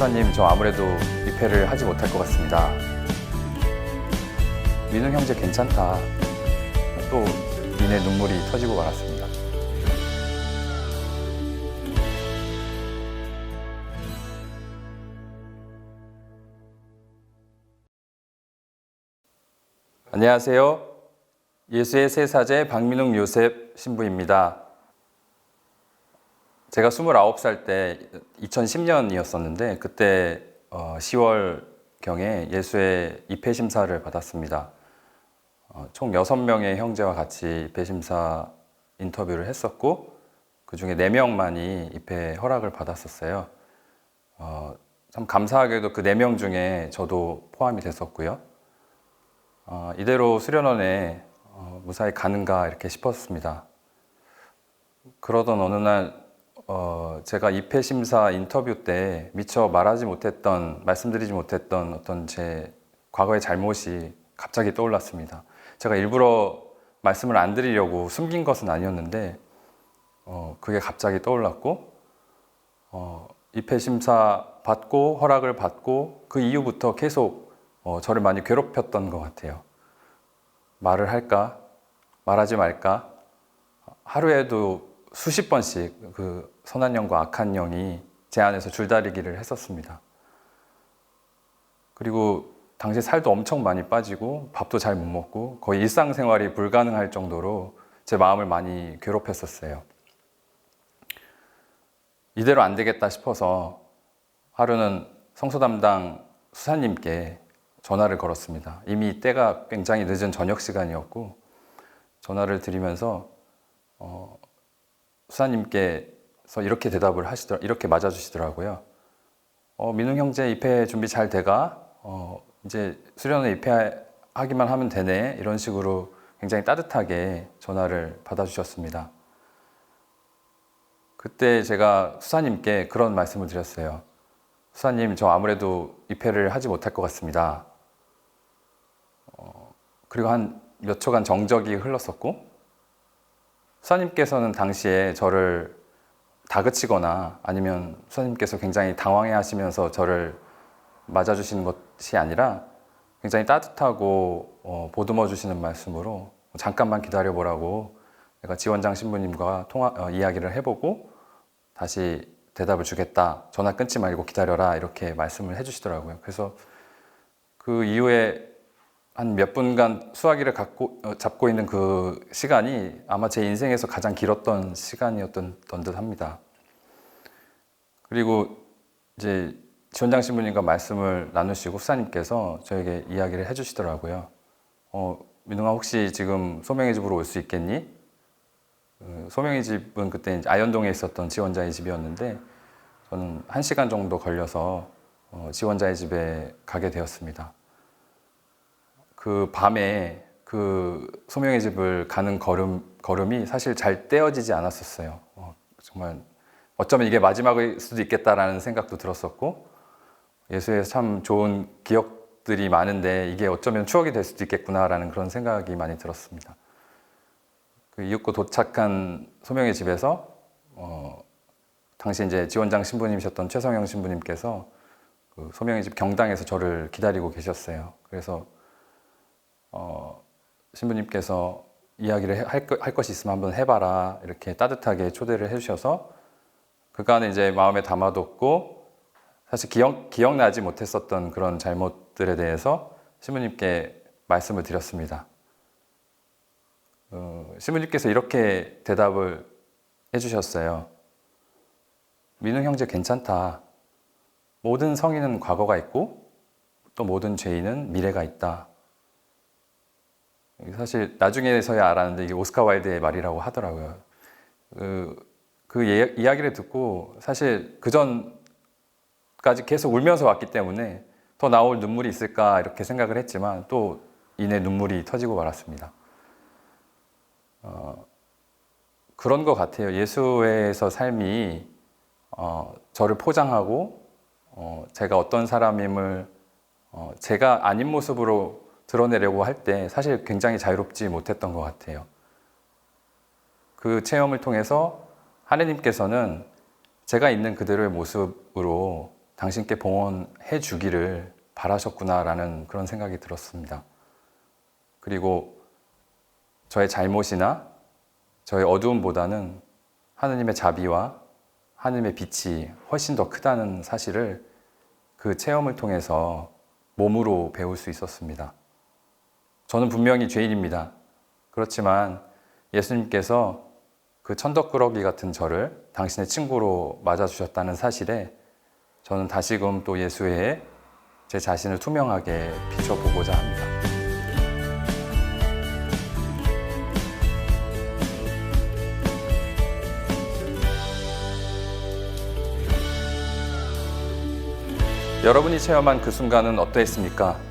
수아님, 저 아무래도 입회를 하지 못할 것 같습니다. 민웅 형제 괜찮다. 또 이내 눈물이 터지고 말았습니다. 안녕하세요. 예수의 세 사제 박민웅 요셉 신부입니다. 제가 29살 때 2010년이었었는데 그때 10월 경에 예수의 입회 심사를 받았습니다. 어, 총 6명의 형제와 같이 입회 심사 인터뷰를 했었고 그 중에 4명만이 입회 허락을 받았었어요. 어, 참 감사하게도 그 4명 중에 저도 포함이 됐었고요. 어, 이대로 수련원에 어, 무사히 가는가 이렇게 싶었습니다. 그러던 어느 날 어, 제가 입회 심사 인터뷰 때 미처 말하지 못했던 말씀드리지 못했던 어떤 제 과거의 잘못이 갑자기 떠올랐습니다. 제가 일부러 말씀을 안 드리려고 숨긴 것은 아니었는데 어, 그게 갑자기 떠올랐고 어, 입회 심사 받고 허락을 받고 그 이후부터 계속 어, 저를 많이 괴롭혔던 것 같아요. 말을 할까 말하지 말까 하루에도 수십 번씩 그 선한 영과 악한 영이 제 안에서 줄다리기를 했었습니다. 그리고 당시 살도 엄청 많이 빠지고 밥도 잘 못 먹고 거의 일상생활이 불가능할 정도로 제 마음을 많이 괴롭혔었어요. 이대로 안 되겠다 싶어서 하루는 성소 담당 수사님께 전화를 걸었습니다. 이미 때가 굉장히 늦은 저녁 시간이었고 전화를 드리면서 어, 수사님께서 이렇게 대답을 하시더 이렇게 맞아주시더라고요. 어, 민웅 형제 입회 준비 잘 돼가 어, 이제 수련회 입회하기만 하면 되네 이런 식으로 굉장히 따뜻하게 전화를 받아주셨습니다. 그때 제가 수사님께 그런 말씀을 드렸어요. 수사님, 저 아무래도 입회를 하지 못할 것 같습니다. 어, 그리고 한 몇 초간 정적이 흘렀었고, 수사님께서는 당시에 저를 다그치거나 아니면 수사님께서 굉장히 당황해 하시면서 저를 맞아주시는 것이 아니라 굉장히 따뜻하고 어, 보듬어 주시는 말씀으로 잠깐만 기다려 보라고 내가 지원장 신부님과 통화 어, 이야기를 해보고 다시 대답을 주겠다 전화 끊지 말고 기다려라 이렇게 말씀을 해주시더라고요. 그래서 그 이후에 한 몇 분간 수화기를 갖고 어, 잡고 있는 그 시간이 아마 제 인생에서 가장 길었던 시간이었던 듯 합니다. 그리고 이제 지원장 신부님과 말씀을 나누시고 수사님께서 저에게 이야기를 해주시더라고요. 어, 민웅아 혹시 지금 소명의 집으로 올 수 있겠니? 그 소명의 집은 그때 아현동에 있었던 지원자의 집이었는데 저는 한 시간 정도 걸려서 어, 지원자의 집에 가게 되었습니다. 그 밤에 그 소명의 집을 가는 걸음 걸음이 사실 잘 떼어지지 않았었어요. 어, 정말 어쩌면 이게 마지막일 수도 있겠다라는 생각도 들었었고 예수의 참 좋은 기억들이 많은데 이게 어쩌면 추억이 될 수도 있겠구나라는 그런 생각이 많이 들었습니다. 그 이윽고 도착한 소명의 집에서 어, 당시 이제 지원장 신부님이셨던 최성영 신부님께서 그 소명의 집 경당에서 저를 기다리고 계셨어요. 그래서 어, 신부님께서 이야기를 할, 것, 할 것이 있으면 한번 해봐라 이렇게 따뜻하게 초대를 해주셔서 그간에 이제 마음에 담아뒀고 사실 기억, 기억나지 못했었던 그런 잘못들에 대해서 신부님께 말씀을 드렸습니다. 어, 신부님께서 이렇게 대답을 해주셨어요. 민웅 형제 괜찮다. 모든 성인은 과거가 있고 또 모든 죄인은 미래가 있다. 사실 나중에서야 알았는데 이게 오스카 와일드의 말이라고 하더라고요. 그, 그 예, 이야기를 듣고 사실 그 전까지 계속 울면서 왔기 때문에 더 나올 눈물이 있을까 이렇게 생각을 했지만 또 이내 눈물이 터지고 말았습니다. 어, 그런 것 같아요. 예수에서 삶이 어, 저를 포장하고 어, 제가 어떤 사람임을 어, 제가 아닌 모습으로 드러내려고 할 때 사실 굉장히 자유롭지 못했던 것 같아요. 그 체험을 통해서 하느님께서는 제가 있는 그대로의 모습으로 당신께 봉헌해 주기를 바라셨구나라는 그런 생각이 들었습니다. 그리고 저의 잘못이나 저의 어두움보다는 하느님의 자비와 하느님의 빛이 훨씬 더 크다는 사실을 그 체험을 통해서 몸으로 배울 수 있었습니다. 저는 분명히 죄인입니다. 그렇지만 예수님께서 그 천덕꾸러기 같은 저를 당신의 친구로 맞아주셨다는 사실에 저는 다시금 또 예수의 제 자신을 투명하게 비춰보고자 합니다. 여러분이 체험한 그 순간은 어떠했습니까?